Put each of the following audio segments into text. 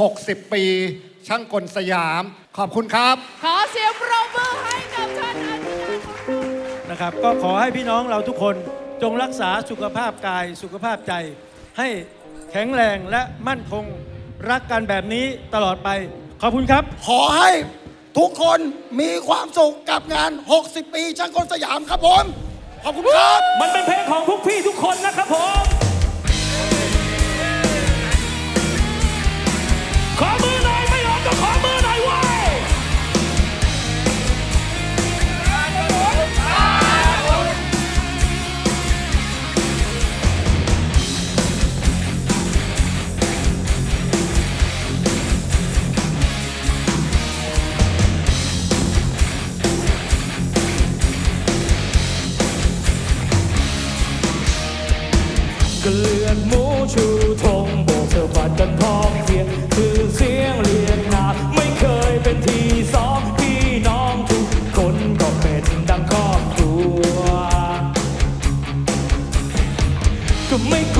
60 ปี ช่างกลสยาม ขอบคุณครับ ขอเสียงปรบมือให้กับท่านอธิการบดีนะครับ ก็ขอให้พี่น้องเราทุกคนจงรักษาสุขภาพกายสุขภาพใจ ให้แข็งแรงและมั่นคงรักกันแบบนี้ตลอดไป ขอบคุณครับ ขอให้ทุกคนมีความสุขกับงาน 60 ปีช่างกลสยามครับผม ขอบคุณครับ มันเป็นเพลงของทุกพี่ทุกคนนะครับผม ขอมือหน่อยไม่ออกก็ขอมือหน่อยเว้ยก็เลือ ก็ไม่ก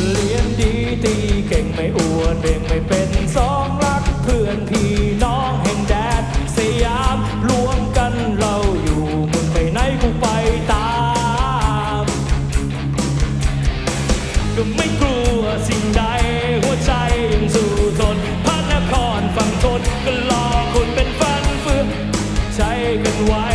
ก็เรียนดีตีเก่งไม่อวดเบ่งไม่เป็นสองรักเพื่อนพี่น้องแห่งแดนสยามรวมกันเราอยู่มึงไปไหนกูไปตามก็ไม่กลัวสิ่งใดหัวใจยังสู้ทนพระนครฝั่งทนก็รอคนเป็นฟันเฟืองใช้กันไว้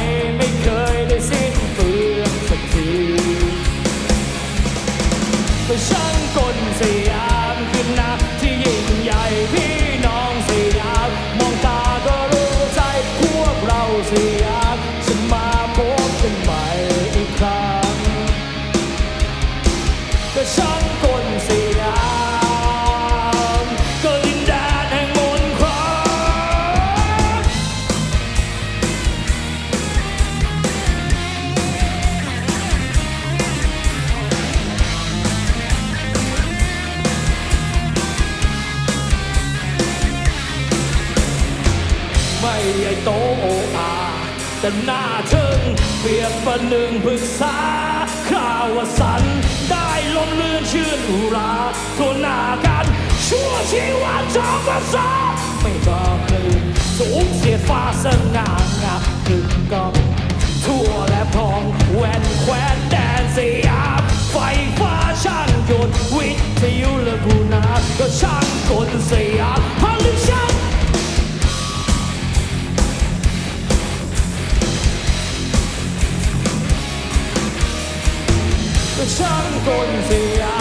แต่หน้าทึ่งเปรียบประหนึ่งปรึกษาข่าวว่าสัน ได้ลมลื่นชื่นอุราตัวหน้ากันชั่วชีวันจอมประสาไม่บอกเลื่นสูงเสียฟ้าสง่างามกึกกองทั่วและพองแหวน chẳng còn gì ai